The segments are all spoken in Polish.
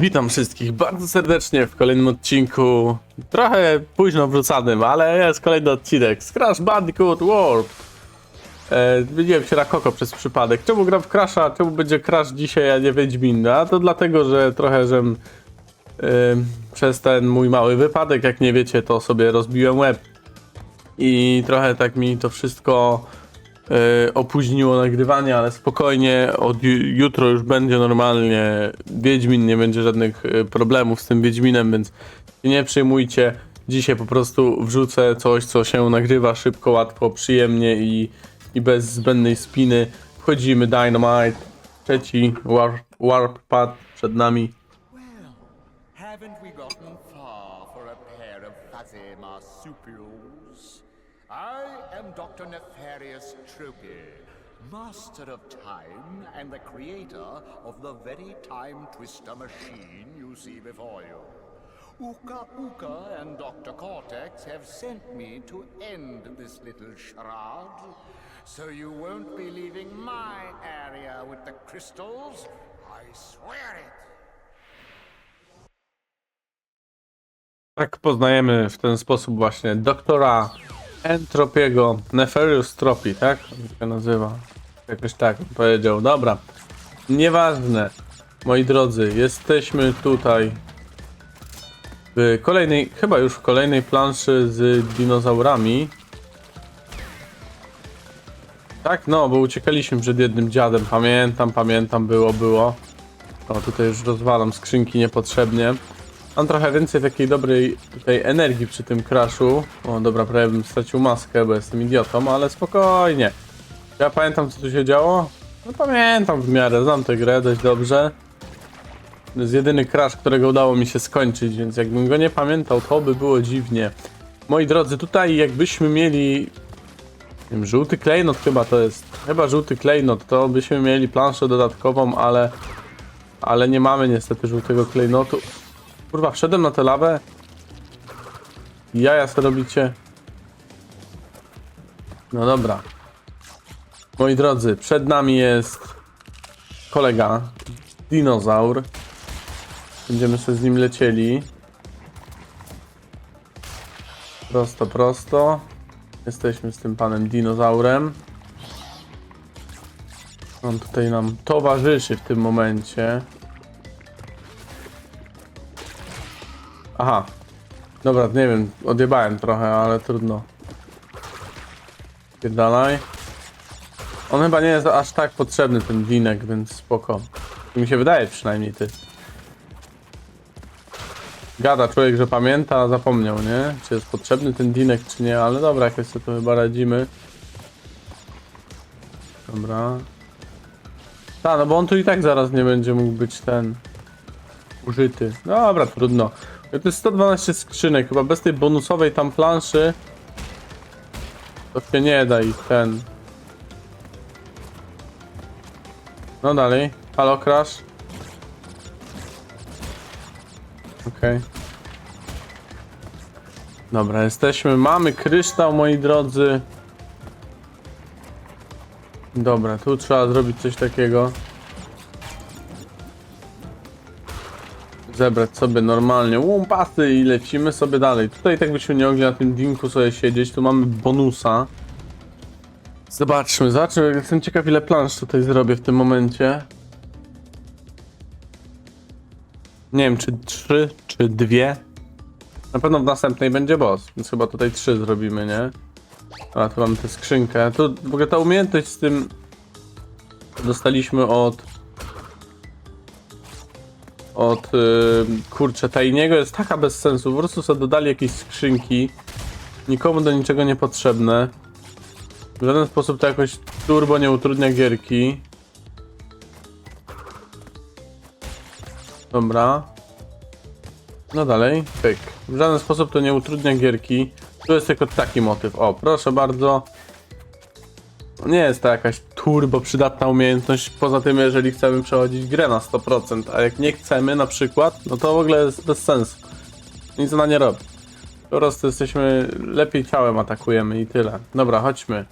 Witam wszystkich bardzo serdecznie w kolejnym odcinku. Trochę późno wrzucanym, ale jest kolejny odcinek z Crash Bandicoot Warp. E, Wydziłem się na Koko przez przypadek. Czemu gram w Crasha? Czemu będzie Crash dzisiaj, a nie Wiedźmin? A to dlatego, że trochę, żem e, przez ten mój mały wypadek, jak nie wiecie, to sobie rozbiłem łeb. I trochę tak mi to wszystko opóźniło nagrywanie, ale spokojnie, od ju- jutro już będzie normalnie Wiedźmin, nie będzie żadnych e, problemów z tym Wiedźminem, więc nie przejmujcie. Dzisiaj po prostu wrzucę coś, co się nagrywa szybko, łatwo, przyjemnie i, i bez zbędnej spiny. Wchodzimy, Dynamite, trzeci warp, warp pad przed nami. Well, I am Dr. Nefarious Tropy, master of time and the creator of the very time twister machine you see before you. Uka Uka and Dr. Cortex have sent me to end this little charade, so you won't be leaving my area with the crystals. I swear it. Tak poznajemy w ten sposób właśnie doktora Entropiego, Nefarious Tropi, tak? Jak się nazywa? Jakoś tak on powiedział. Dobra, nieważne. Moi drodzy, jesteśmy tutaj w kolejnej, chyba już w kolejnej planszy z dinozaurami. Tak, no, bo uciekaliśmy przed jednym dziadem. Pamiętam, pamiętam, było, było. O, tutaj już rozwalam skrzynki niepotrzebnie. Mam trochę więcej takiej dobrej tutaj energii przy tym crashu. O, dobra, prawie bym stracił maskę, bo jestem idiotą, ale spokojnie. Ja pamiętam, co tu się działo? No pamiętam w miarę, znam tę grę dość dobrze. To jest jedyny crash, którego udało mi się skończyć, więc jakbym go nie pamiętał, to by było dziwnie. Moi drodzy, tutaj jakbyśmy mieli... Nie wiem, żółty klejnot chyba to jest. Chyba żółty klejnot, to byśmy mieli planszę dodatkową, ale... Ale nie mamy niestety żółtego klejnotu. Kurwa, wszedłem na tę lawę. Jaja co robicie? No dobra. Moi drodzy, przed nami jest kolega, dinozaur. Będziemy sobie z nim lecieli. Prosto, prosto. Jesteśmy z tym panem dinozaurem. On tutaj nam towarzyszy w tym momencie. Aha. Dobra, nie wiem, odjebałem trochę, ale trudno. Pierdalaj. On chyba nie jest aż tak potrzebny, ten winek, więc spoko. Mi się wydaje przynajmniej, ty. Gada człowiek, że pamięta, a zapomniał, nie? Czy jest potrzebny ten dinek, czy nie, ale dobra, jakoś sobie to chyba radzimy. Dobra. Ta, no bo on tu i tak zaraz nie będzie mógł być ten użyty. Dobra, trudno. To jest 112 skrzynek, chyba bez tej bonusowej tam planszy to się nie da ich ten. No dalej. Halo, crash. Okej. Dobra, jesteśmy. Mamy kryształ, moi drodzy. Dobra, tu trzeba zrobić coś takiego. Zebrać sobie normalnie łumpasy i lecimy sobie dalej. Tutaj tak byśmy nie mogli na tym dinku sobie siedzieć, tu mamy bonusa. Zobaczmy, zobaczmy, jestem ciekaw ile plansz tutaj zrobię w tym momencie. Nie wiem, czy trzy, czy dwie. Na pewno w następnej będzie boss, więc chyba tutaj trzy zrobimy, nie? A tu mamy tę skrzynkę. Tu w ogóle ta umiejętność z tym dostaliśmy od od y, kurczę tajniego jest taka bez sensu. Po prostu sobie dodali jakieś skrzynki. Nikomu do niczego niepotrzebne. W żaden sposób to jakoś turbo nie utrudnia gierki. Dobra. No dalej. Pyk. W żaden sposób to nie utrudnia gierki. Tu jest tylko taki motyw. O, proszę bardzo. Nie jest to jakaś turbo przydatna umiejętność, poza tym jeżeli chcemy przechodzić grę na 100%, a jak nie chcemy na przykład, no to w ogóle jest bez sensu. Nic ona nie robi. Po prostu jesteśmy, lepiej ciałem atakujemy i tyle. Dobra, chodźmy.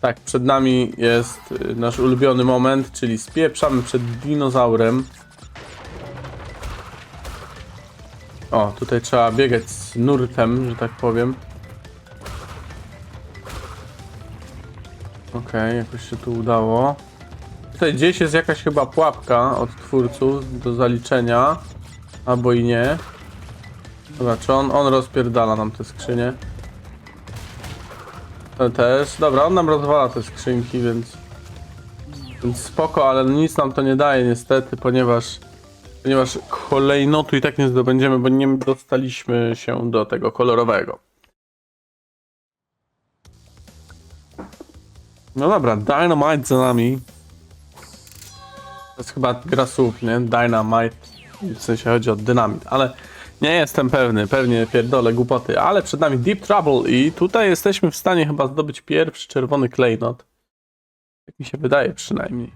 Tak, przed nami jest y, nasz ulubiony moment, czyli spieprzamy przed dinozaurem. O, tutaj trzeba biegać z nurtem, że tak powiem. Okej, jakoś się tu udało. Tutaj gdzieś jest jakaś chyba pułapka od twórców do zaliczenia. Albo i nie. Dobra, czy on, on rozpierdala nam te skrzynie? To też. Dobra, on nam rozwala te skrzynki, więc... Więc spoko, ale nic nam to nie daje niestety, ponieważ... Ponieważ kolejnotu i tak nie zdobędziemy, bo nie dostaliśmy się do tego kolorowego. No dobra, Dynamite za nami. To jest chyba gra słów, nie? Dynamite. W sensie chodzi o dynamit, ale nie jestem pewny, pewnie pierdolę głupoty, ale przed nami Deep Trouble i tutaj jesteśmy w stanie chyba zdobyć pierwszy czerwony klejnot. Tak mi się wydaje przynajmniej.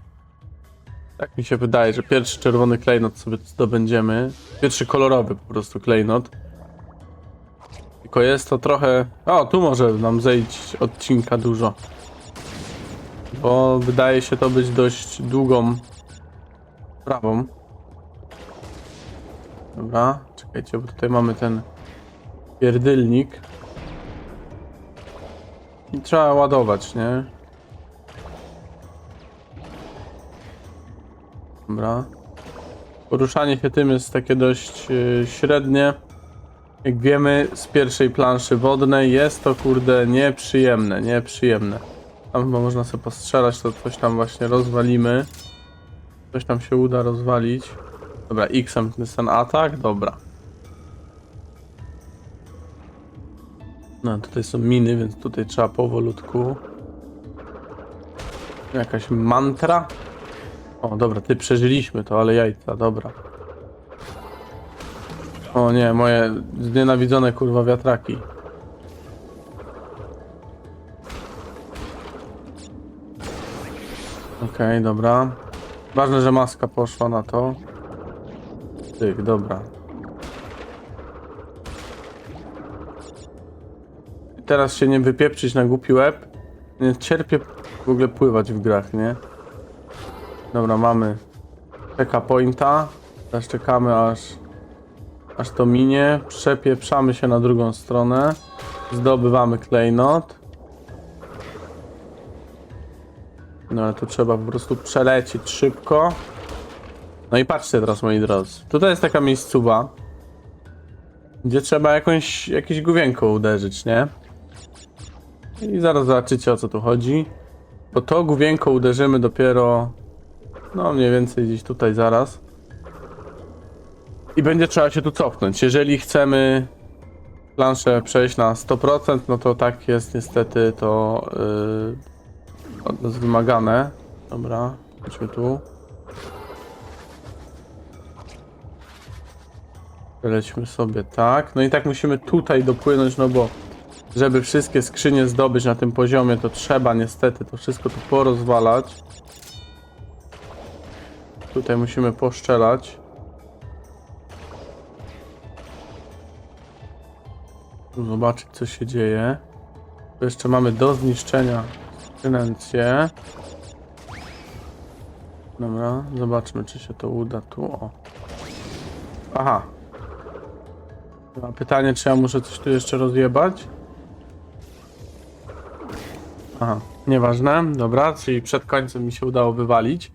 Tak mi się wydaje, że pierwszy czerwony klejnot sobie zdobędziemy. Pierwszy kolorowy po prostu klejnot. Tylko jest to trochę... O, tu może nam zejść odcinka dużo. Bo wydaje się to być dość długą sprawą. Dobra, czekajcie, bo tutaj mamy ten pierdylnik. I trzeba ładować, nie? Dobra. Poruszanie się tym jest takie dość yy, średnie. Jak wiemy z pierwszej planszy wodnej jest to kurde nieprzyjemne, nieprzyjemne. Tam chyba można sobie postrzelać, to coś tam właśnie rozwalimy. Coś tam się uda rozwalić. Dobra, X-em jest ten atak, dobra. No, tutaj są miny, więc tutaj trzeba powolutku. Jakaś mantra. O, dobra, ty przeżyliśmy to, ale jajca, dobra. O nie, moje znienawidzone kurwa wiatraki. Okej, dobra. Ważne, że maska poszła na to. Tyk, dobra. Teraz się nie wypieprzyć na głupi łeb. Nie cierpię w ogóle pływać w grach, nie? Dobra, mamy czeka pointa. Teraz czekamy aż aż to minie. Przepieprzamy się na drugą stronę. Zdobywamy klejnot. No ale tu trzeba po prostu przelecieć szybko. No i patrzcie teraz moi drodzy. Tutaj jest taka miejscowa, gdzie trzeba jakąś, jakieś główienko uderzyć, nie? I zaraz zobaczycie o co tu chodzi. Bo to główienko uderzymy dopiero no mniej więcej gdzieś tutaj zaraz. I będzie trzeba się tu cofnąć. Jeżeli chcemy planszę przejść na 100%, no to tak jest niestety to yy, od nas wymagane. Dobra, chodźmy tu. Lećmy sobie tak. No i tak musimy tutaj dopłynąć, no bo żeby wszystkie skrzynie zdobyć na tym poziomie, to trzeba niestety to wszystko tu porozwalać. Tutaj musimy poszczelać. Zobaczyć co się dzieje. Tu jeszcze mamy do zniszczenia skrzynencję. Dobra, zobaczmy czy się to uda tu. O. Aha. Dobra, pytanie czy ja muszę coś tu jeszcze rozjebać? Aha, nieważne. Dobra, czyli przed końcem mi się udało wywalić.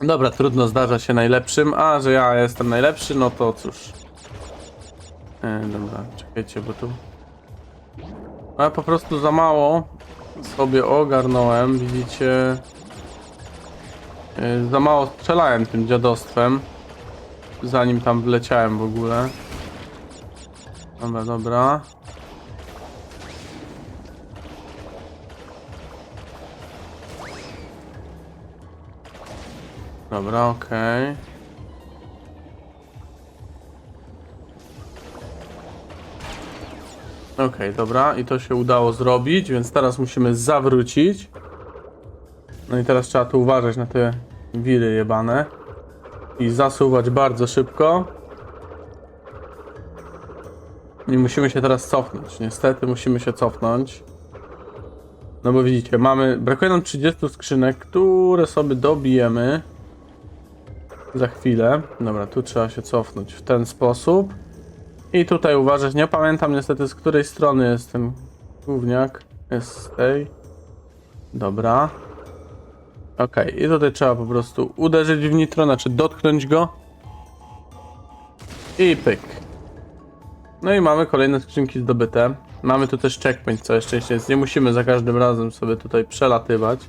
Dobra, trudno zdarza się najlepszym, a że ja jestem najlepszy, no to cóż. E, dobra, czekajcie, bo tu... A po prostu za mało sobie ogarnąłem, widzicie... E, za mało strzelałem tym dziadostwem, zanim tam wleciałem w ogóle. Dobra, dobra. Dobra, okej. Okej, dobra, i to się udało zrobić, więc teraz musimy zawrócić. No i teraz trzeba tu uważać na te wiry jebane. I zasuwać bardzo szybko. I musimy się teraz cofnąć. Niestety musimy się cofnąć. No bo widzicie, mamy. Brakuje nam 30 skrzynek, które sobie dobijemy. za chwilę. Dobra, tu trzeba się cofnąć w ten sposób. I tutaj uważać, nie pamiętam niestety z której strony jest ten gówniak. Jest z tej. Dobra. Okej, i tutaj trzeba po prostu uderzyć w nitro, znaczy dotknąć go. I pyk. No i mamy kolejne skrzynki zdobyte. Mamy tu też checkpoint, całe szczęście, więc nie musimy za każdym razem sobie tutaj przelatywać.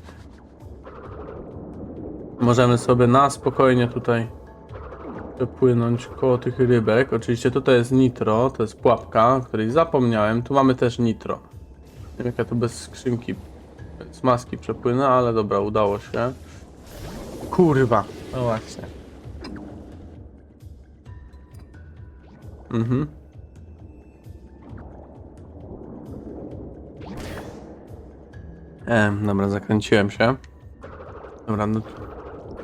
Możemy sobie na spokojnie tutaj przepłynąć koło tych rybek. Oczywiście tutaj jest nitro, to jest pułapka, o której zapomniałem. Tu mamy też nitro. Nie wiem jak ja tu bez skrzynki, z maski przepłynę, ale dobra, udało się. Kurwa, no właśnie. Mhm. E, dobra, zakręciłem się. Dobra, no.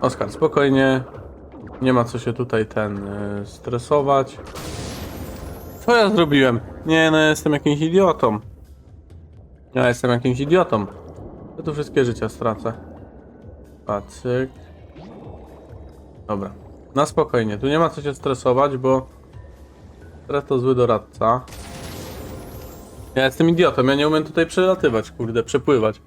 Oskar, spokojnie. Nie ma co się tutaj ten y, stresować. Co ja zrobiłem? Nie, no ja jestem jakimś idiotą. Ja jestem jakimś idiotą. Ja tu wszystkie życia stracę. Pacyk. Dobra. Na spokojnie. Tu nie ma co się stresować, bo... Teraz to zły doradca. Ja jestem idiotą, ja nie umiem tutaj przelatywać, kurde, przepływać.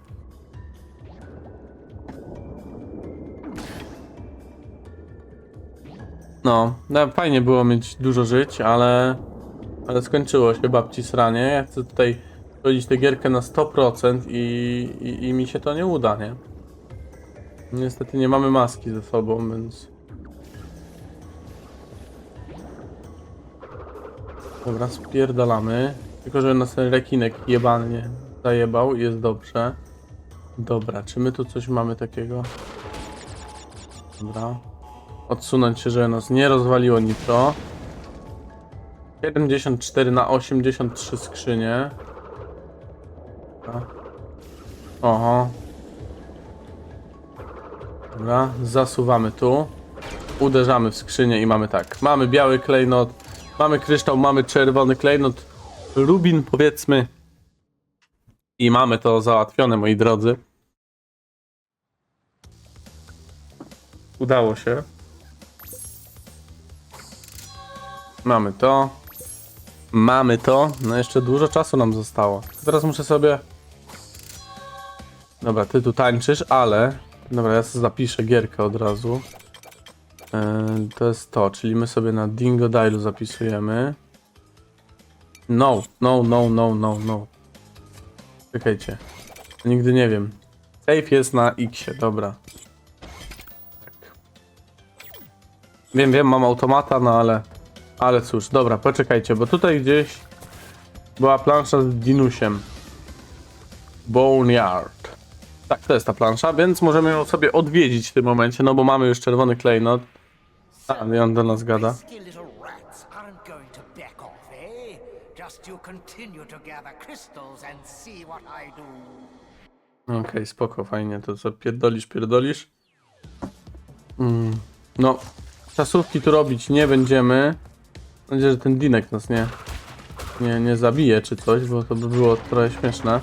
No, no, fajnie było mieć dużo żyć, ale... Ale skończyło się babci sranie. Ja chcę tutaj chodzić tę gierkę na 100% i, i, i mi się to nie uda, nie? Niestety nie mamy maski ze sobą, więc... Dobra, spierdalamy. Tylko, żeby nas ten rekinek jebalnie zajebał i jest dobrze. Dobra, czy my tu coś mamy takiego? Dobra. Odsunąć się, żeby nas nie rozwaliło nitro. 74 na 83 skrzynie. Oho. Dobra, zasuwamy tu. Uderzamy w skrzynię i mamy tak. Mamy biały klejnot, mamy kryształ, mamy czerwony klejnot, rubin powiedzmy. I mamy to załatwione, moi drodzy. Udało się. Mamy to. Mamy to. No jeszcze dużo czasu nam zostało. Teraz muszę sobie... Dobra, ty tu tańczysz, ale... Dobra, ja sobie zapiszę gierkę od razu. Yy, to jest to, czyli my sobie na Dingo Dialu zapisujemy. No, no, no, no, no, no. Czekajcie. Nigdy nie wiem. Safe jest na X, dobra. Tak. Wiem, wiem, mam automata, no ale... Ale cóż, dobra, poczekajcie, bo tutaj gdzieś była plansza z Dinusiem. Boneyard. Tak, to jest ta plansza, więc możemy ją sobie odwiedzić w tym momencie, no bo mamy już czerwony klejnot. A, i on do nas gada. Eh? Okej, spoko, fajnie, to co, pierdolisz, pierdolisz? Mm, no, czasówki tu robić nie będziemy. Mam nadzieję, że ten Dinek nas nie, nie, nie zabije czy coś, bo to by było trochę śmieszne.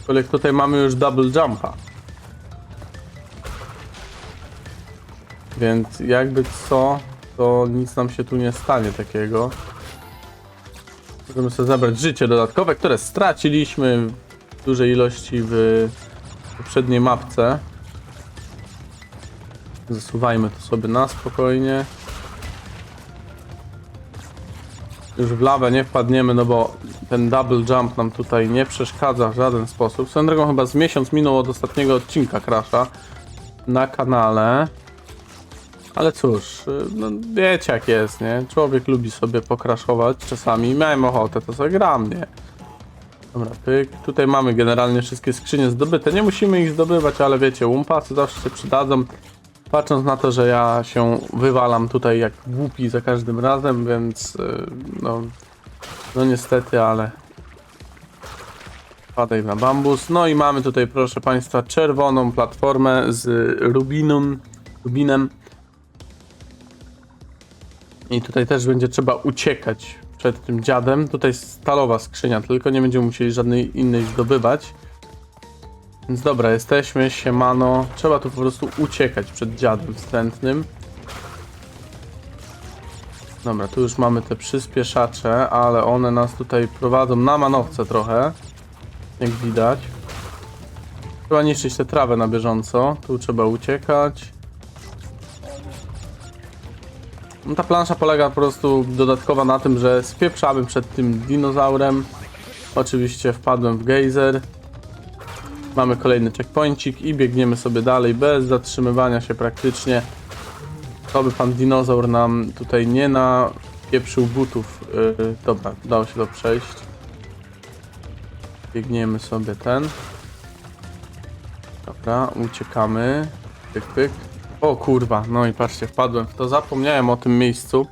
Aczkolwiek tutaj mamy już double jumpa. Więc jakby co, to nic nam się tu nie stanie takiego. Możemy sobie zabrać życie dodatkowe, które straciliśmy w dużej ilości w poprzedniej mapce. Zasuwajmy to sobie na spokojnie. Już w lawę nie wpadniemy, no bo ten double jump nam tutaj nie przeszkadza w żaden sposób. Swoją drogą chyba z miesiąc minął od ostatniego odcinka Crasha na kanale. Ale cóż, y, no wiecie jak jest, nie? Człowiek lubi sobie pokraszować czasami. Miałem ochotę, to sobie gram, nie? Dobra, pyk. Tutaj mamy generalnie wszystkie skrzynie zdobyte. Nie musimy ich zdobywać, ale wiecie, umpasy zawsze się przydadzą. Patrząc na to, że ja się wywalam tutaj jak głupi za każdym razem, więc y, no, no niestety, ale padaj na bambus. No i mamy tutaj, proszę Państwa, czerwoną platformę z rubiną, rubinem. I tutaj też będzie trzeba uciekać przed tym dziadem. Tutaj stalowa skrzynia, tylko nie będziemy musieli żadnej innej zdobywać. Więc dobra, jesteśmy, siemano. Trzeba tu po prostu uciekać przed dziadem wstrętnym. Dobra, tu już mamy te przyspieszacze, ale one nas tutaj prowadzą na manowce trochę. Jak widać. Trzeba niszczyć tę trawę na bieżąco. Tu trzeba uciekać. No ta plansza polega po prostu dodatkowo na tym, że spieprzamy przed tym dinozaurem. Oczywiście wpadłem w gejzer. Mamy kolejny checkpointik i biegniemy sobie dalej bez zatrzymywania się praktycznie. To by pan dinozaur nam tutaj nie napieprzył butów. Yy, dobra, udało się to przejść. Biegniemy sobie ten. Dobra, uciekamy. Pyk, pyk. O kurwa, no i patrzcie, wpadłem w to. Zapomniałem o tym miejscu.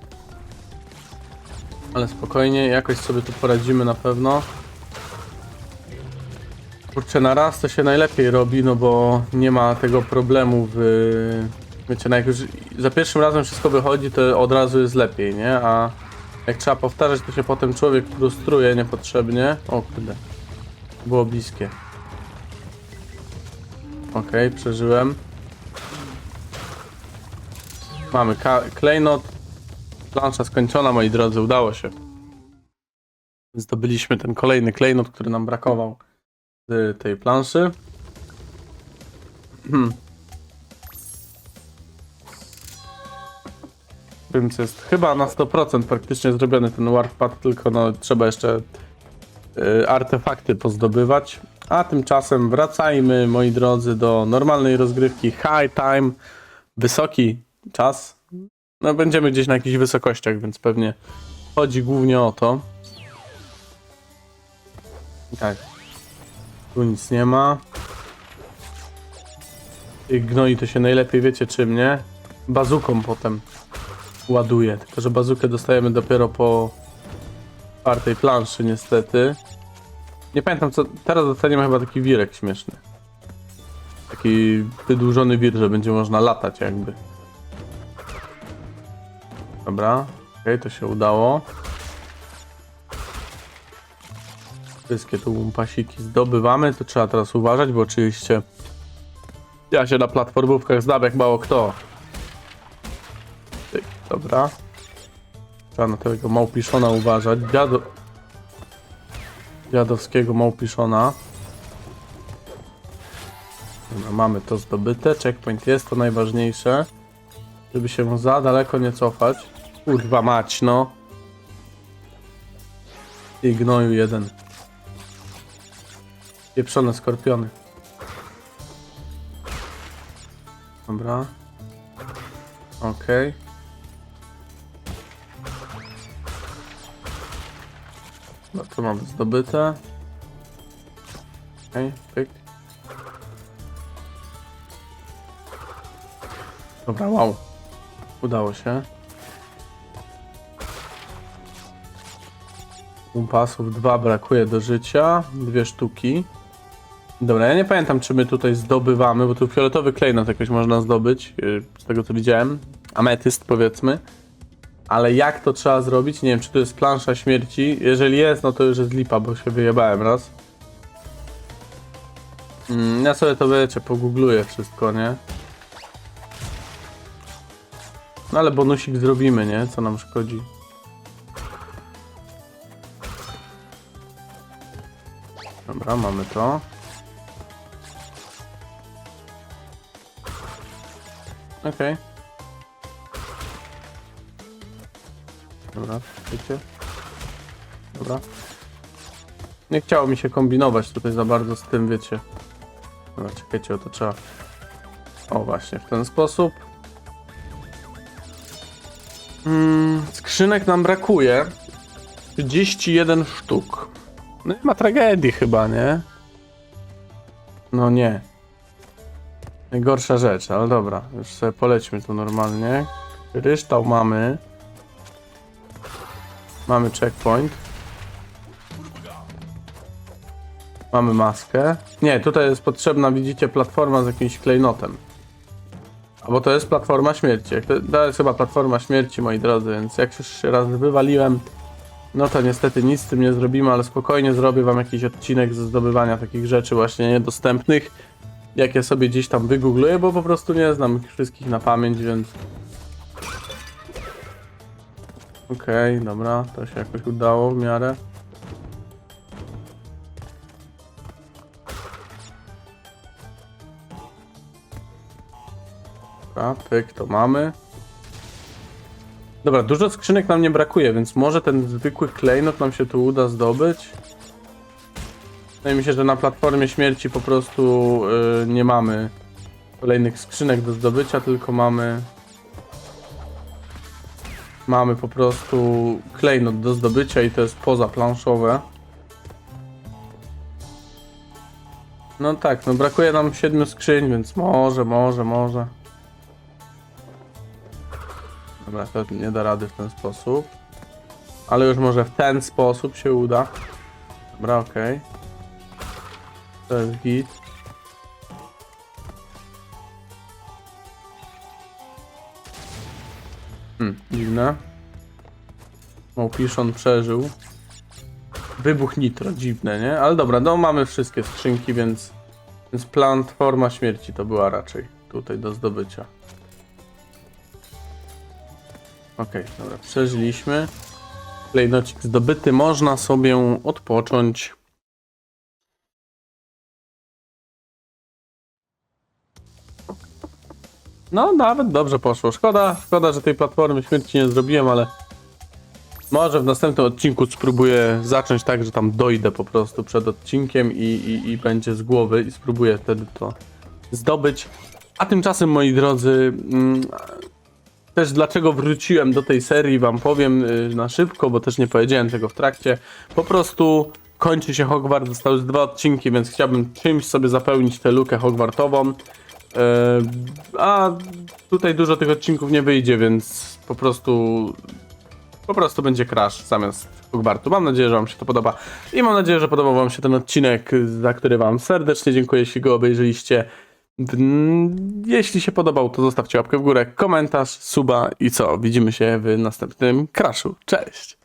Ale spokojnie, jakoś sobie tu poradzimy na pewno. Kurczę, na raz to się najlepiej robi, no bo nie ma tego problemu w... Wiecie, no jak już za pierwszym razem wszystko wychodzi, to od razu jest lepiej, nie? A jak trzeba powtarzać, to się potem człowiek frustruje niepotrzebnie. O kurde. Było bliskie. Okej, przeżyłem. Mamy klejnot. Plansza skończona, moi drodzy, udało się. Zdobyliśmy ten kolejny klejnot, który nam brakował z tej planszy. Hmm. Więc jest chyba na 100% praktycznie zrobiony ten warp pad, tylko no, trzeba jeszcze y, artefakty pozdobywać. A tymczasem wracajmy, moi drodzy, do normalnej rozgrywki High Time. Wysoki czas. No będziemy gdzieś na jakichś wysokościach, więc pewnie chodzi głównie o to. Tak. Tu nic nie ma. Tych gnoi to się najlepiej wiecie czym, nie? Bazuką potem ładuje. Tylko, że bazukę dostajemy dopiero po czwartej planszy niestety. Nie pamiętam co... Teraz dostaniemy chyba taki wirek śmieszny. Taki wydłużony wir, że będzie można latać jakby. Dobra. Okej, to się udało. Wszystkie tu pasiki zdobywamy, to trzeba teraz uważać, bo oczywiście ja się na platformówkach znam jak mało kto. Tyk, dobra. Trzeba na tego małpiszona uważać. Dziado... Dziadowskiego małpiszona. Dobra, mamy to zdobyte. Checkpoint jest to najważniejsze. Żeby się za daleko nie cofać. Kurwa mać, no. I jeden. Pieprzone skorpiony. Dobra. Okej. No to mamy zdobyte. Okej, pyk. Dobra, wow. Udało się. Kompasów dwa brakuje do życia. Dwie sztuki. Dobra, ja nie pamiętam, czy my tutaj zdobywamy, bo tu fioletowy klejnot jakoś można zdobyć, yy, z tego co widziałem. Ametyst powiedzmy. Ale jak to trzeba zrobić? Nie wiem, czy to jest plansza śmierci. Jeżeli jest, no to już jest lipa, bo się wyjebałem raz. Mm, ja sobie to wiecie, pogoogluję wszystko, nie? No ale bonusik zrobimy, nie? Co nam szkodzi? Dobra, mamy to. Okej. Dobra, wiecie? Dobra. Nie chciało mi się kombinować tutaj za bardzo z tym, wiecie. Dobra, czekajcie, o to trzeba... O, właśnie, w ten sposób. Mm, skrzynek nam brakuje. 31 sztuk. No nie ma tragedii chyba, nie? No nie. Najgorsza rzecz, ale dobra. Już sobie polećmy tu normalnie. Kryształ mamy. Mamy checkpoint. Mamy maskę. Nie, tutaj jest potrzebna, widzicie, platforma z jakimś klejnotem. Albo to jest platforma śmierci. To, to jest chyba platforma śmierci, moi drodzy, więc jak już się raz wywaliłem, no to niestety nic z tym nie zrobimy, ale spokojnie zrobię wam jakiś odcinek ze zdobywania takich rzeczy właśnie niedostępnych. Jak ja sobie gdzieś tam wygoogluję, bo po prostu nie znam ich wszystkich na pamięć, więc... Okej, dobra, to się jakoś udało w miarę. Dobra, pyk, to mamy. Dobra, dużo skrzynek nam nie brakuje, więc może ten zwykły klejnot nam się tu uda zdobyć. Wydaje mi się, że na platformie śmierci po prostu y, nie mamy kolejnych skrzynek do zdobycia, tylko mamy mamy po prostu klejnot do zdobycia i to jest pozaplanszowe. No tak, no brakuje nam siedmiu skrzyń, więc może, może, może. Dobra, to nie da rady w ten sposób. Ale już może w ten sposób się uda. Dobra, okej. To jest git. Hmm, dziwne. Małpiszon przeżył. Wybuch nitro, dziwne, nie? Ale dobra, no mamy wszystkie skrzynki, więc... Więc platforma śmierci to była raczej tutaj do zdobycia. Okej, dobra, przeżyliśmy. Klejnocik zdobyty, można sobie odpocząć. No, nawet dobrze poszło. Szkoda, szkoda, że tej platformy śmierci nie zrobiłem, ale może w następnym odcinku spróbuję zacząć tak, że tam dojdę po prostu przed odcinkiem i, i, i będzie z głowy i spróbuję wtedy to zdobyć. A tymczasem, moi drodzy, mm, też dlaczego wróciłem do tej serii wam powiem y, na szybko, bo też nie powiedziałem tego w trakcie. Po prostu kończy się Hogwart, zostały dwa odcinki, więc chciałbym czymś sobie zapełnić tę lukę Hogwartową. A tutaj dużo tych odcinków nie wyjdzie, więc po prostu po prostu będzie crash zamiast Hogwartu. Mam nadzieję, że wam się to podoba i mam nadzieję, że podobał wam się ten odcinek, za który wam serdecznie dziękuję, jeśli go obejrzeliście. Jeśli się podobał, to zostawcie łapkę w górę, komentarz, suba i co? Widzimy się w następnym crashu. Cześć!